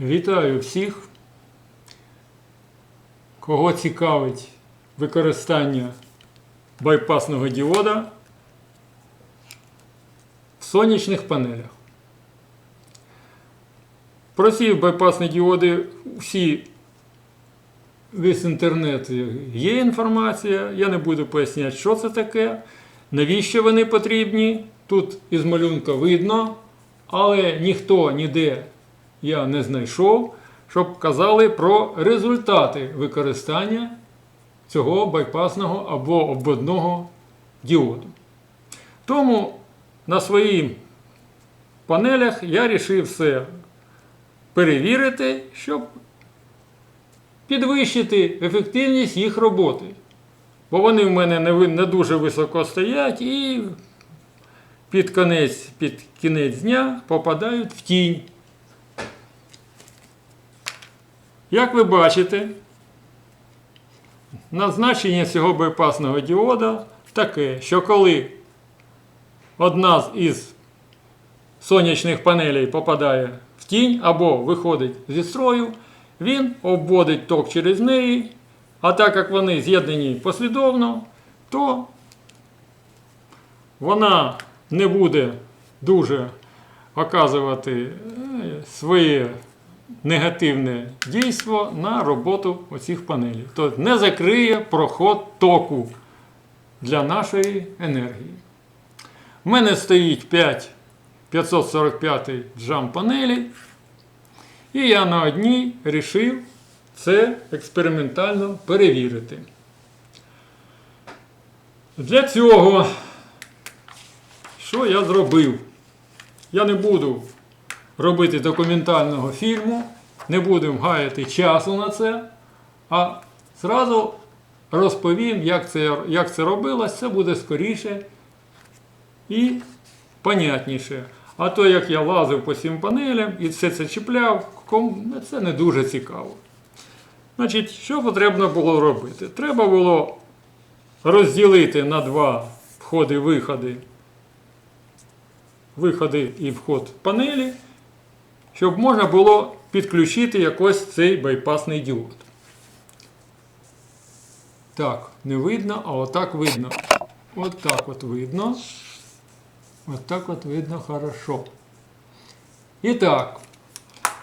Вітаю всіх, кого цікавить використання байпасного діода в сонячних панелях. Про ці байпасні діоди всі весь інтернет є інформація. Я не буду поясняти, що це таке, навіщо вони потрібні. Тут із малюнка видно, але ніхто ніде я не знайшов, щоб казали про результати використання цього байпасного або обводного діоду. Тому на своїх панелях я вирішив все перевірити, щоб підвищити ефективність їх роботи. Бо вони в мене не, дуже високо стоять і під кінець, під кінець дня попадають в тінь. Як ви бачите, назначення цього байпасного діода таке, що коли одна із сонячних панелей попадає в тінь або виходить зі строю, він обводить ток через неї, а так як вони з'єднані послідовно, то вона не буде дуже оказувати е, своє негативне дійство на роботу оцих панелей. Тобто не закриє проход току для нашої енергії. У мене стоїть 5 545 джам панелі, і я на одній вирішив це експериментально перевірити. Для цього, що я зробив? Я не буду робити документального фільму, не будемо гаяти часу на це, а зразу розповім, як це, як це робилось, це буде скоріше і понятніше. А то, як я лазив по цим панелям і все це чіпляв, це не дуже цікаво. Значить, що потрібно було робити? Треба було розділити на два входи-виходи, виходи і вход панелі, щоб можна було підключити якось цей байпасний діод. Так, не видно, а отак видно. От так от видно. От так от видно хорошо. І так,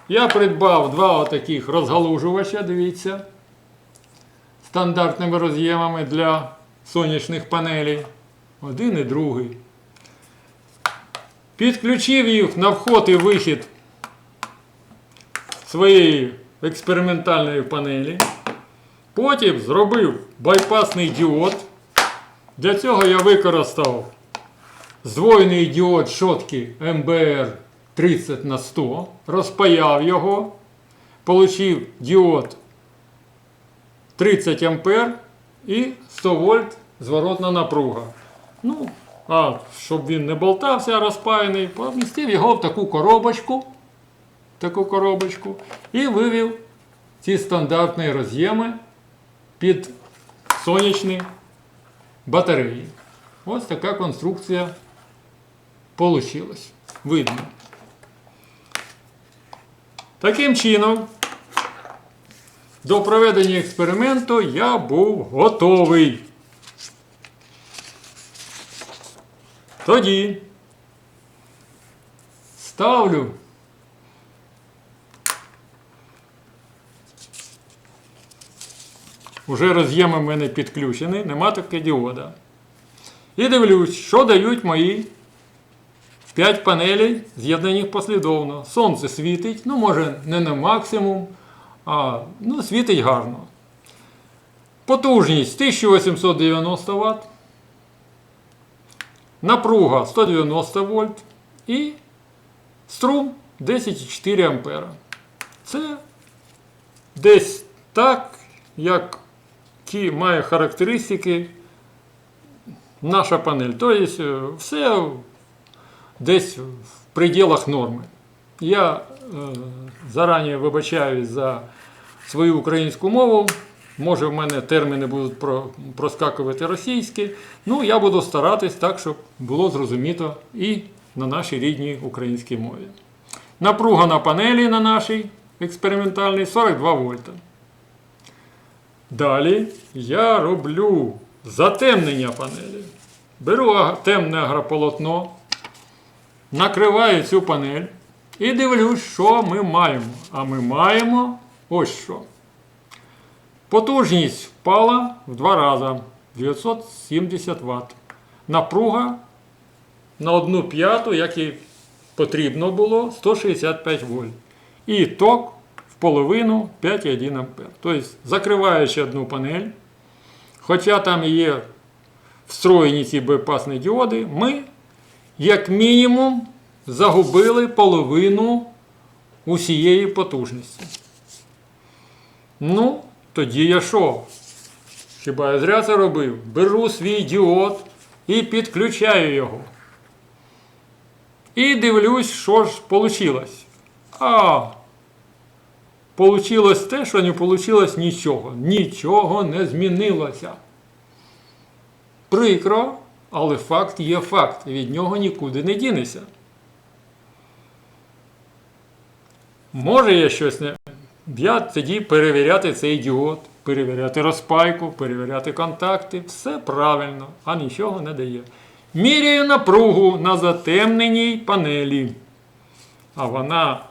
я придбав два отаких розгалужувача, дивіться, стандартними роз'ємами для сонячних панелей. Один і другий. Підключив їх на вход і вихід своєї експериментальної панелі. Потім зробив байпасний діод. Для цього я використав здвоєний діод шотки МБР 30 на 100, розпаяв його, получив діод 30 ампер і 100 вольт зворотна напруга. Ну, а щоб він не болтався розпаяний, помістив його в таку коробочку, таку коробочку і вивів ці стандартні роз'єми під сонячні батареї. Ось така конструкція получилась. Видно. Таким чином, до проведення експерименту я був готовий. Тоді ставлю Уже роз'єми в мене підключені, нема таке діода. І дивлюсь, що дають мої 5 панелей, з'єднаних послідовно. Сонце світить, ну може не на максимум, а ну, світить гарно. Потужність 1890 Вт. Напруга 190 вольт і струм 10,4 ампера. Це десь так, як ті має характеристики наша панель. Тобто все десь в пределах норми. Я е, зарані вибачаюсь за свою українську мову. Може, в мене терміни будуть про, проскакувати російські. Ну, я буду старатись так, щоб було зрозуміто і на нашій рідній українській мові. Напруга на панелі на нашій експериментальний 42 вольта. Далі я роблю затемнення панелі. Беру темне агрополотно, накриваю цю панель і дивлюсь, що ми маємо. А ми маємо ось що. Потужність впала в два рази 970 Вт. Напруга на одну п'яту, як і потрібно було, 165 вольт. І ток половину 5,1 А. Тобто, закриваючи одну панель, хоча там є встроєні ці байпасні діоди, ми, як мінімум, загубили половину усієї потужності. Ну, тоді я що? Хіба я зря це робив? Беру свій діод і підключаю його. І дивлюсь, що ж вийшло. А, Получилось те, що не вийшло нічого. Нічого не змінилося. Прикро, але факт є факт. Від нього нікуди не дінеся. Може я щось не. Я тоді перевіряти цей діод, перевіряти розпайку, перевіряти контакти. Все правильно, а нічого не дає. Міряю напругу на затемненій панелі. А вона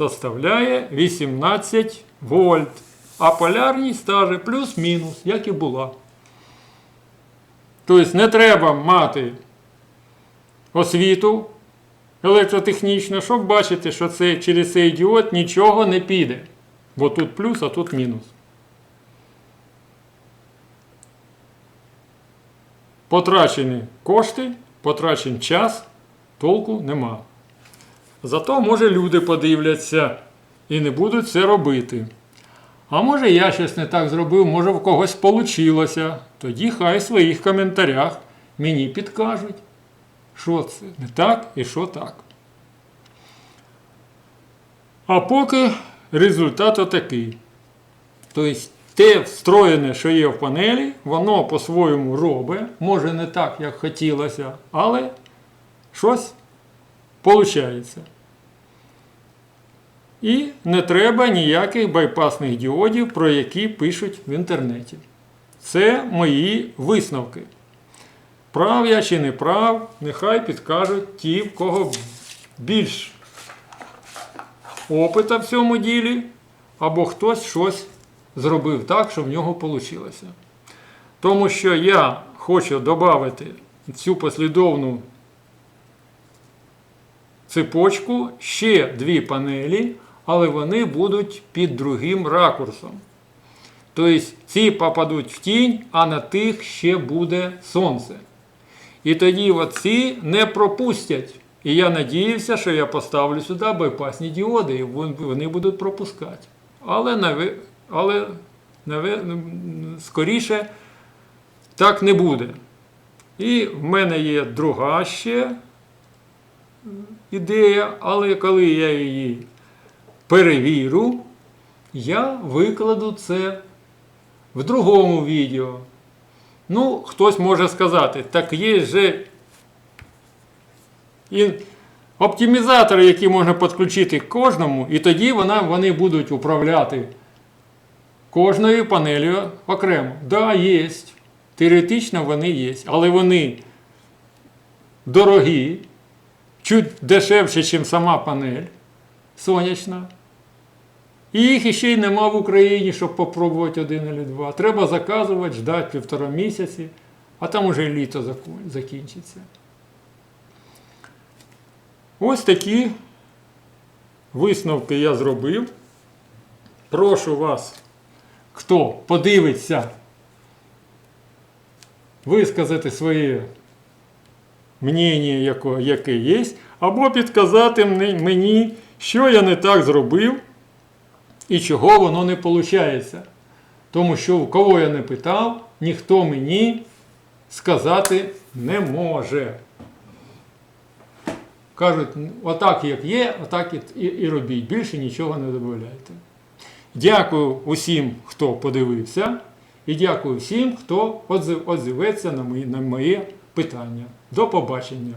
составляє 18 вольт. А полярність стаже плюс-мінус, як і була. Тобто не треба мати освіту електротехнічну, щоб бачити, що це, через цей діод нічого не піде. Бо тут плюс, а тут мінус. Потрачені кошти, потрачений час, толку нема. Зато, може, люди подивляться і не будуть це робити. А може я щось не так зробив, може в когось вийшло. Тоді хай в своїх коментарях мені підкажуть, що це не так і що так. А поки результат отакий. Тобто те встроєне, що є в панелі, воно по-своєму робить, може не так, як хотілося, але щось виходить. І не треба ніяких байпасних діодів, про які пишуть в інтернеті. Це мої висновки. Прав я чи не прав, нехай підкажуть ті, в кого більш опита в цьому ділі, або хтось щось зробив так, що в нього вийшло. Тому що я хочу додати цю послідовну цепочку ще дві панелі, але вони будуть під другим ракурсом. Тобто ці попадуть в тінь, а на тих ще буде сонце. І тоді оці не пропустять. І я надіявся, що я поставлю сюди байпасні діоди, і вони будуть пропускати. Але, але скоріше так не буде. І в мене є друга ще ідея, але коли я її перевірю, я викладу це в другому відео. Ну, хтось може сказати, так є же і оптимізатори, які можна підключити кожному, і тоді вона, вони будуть управляти кожною панелью окремо. Да, є. Теоретично вони є, але вони дорогі, чуть дешевше, ніж сама панель сонячна. І їх ще й нема в Україні, щоб попробувати один або два. Треба заказувати, ждати півтора місяці, а там уже літо закінчиться. Ось такі висновки я зробив. Прошу вас, хто подивиться, висказати своє мнення, яке є, або підказати мені- що я не так зробив і чого воно не виходить. Тому що в кого я не питав, ніхто мені сказати не може. Кажуть, отак як є, отак і, і, робіть. Більше нічого не додавайте. Дякую усім, хто подивився, і дякую всім, хто отзив- отзиветься на мої, на моє питання. До побачення!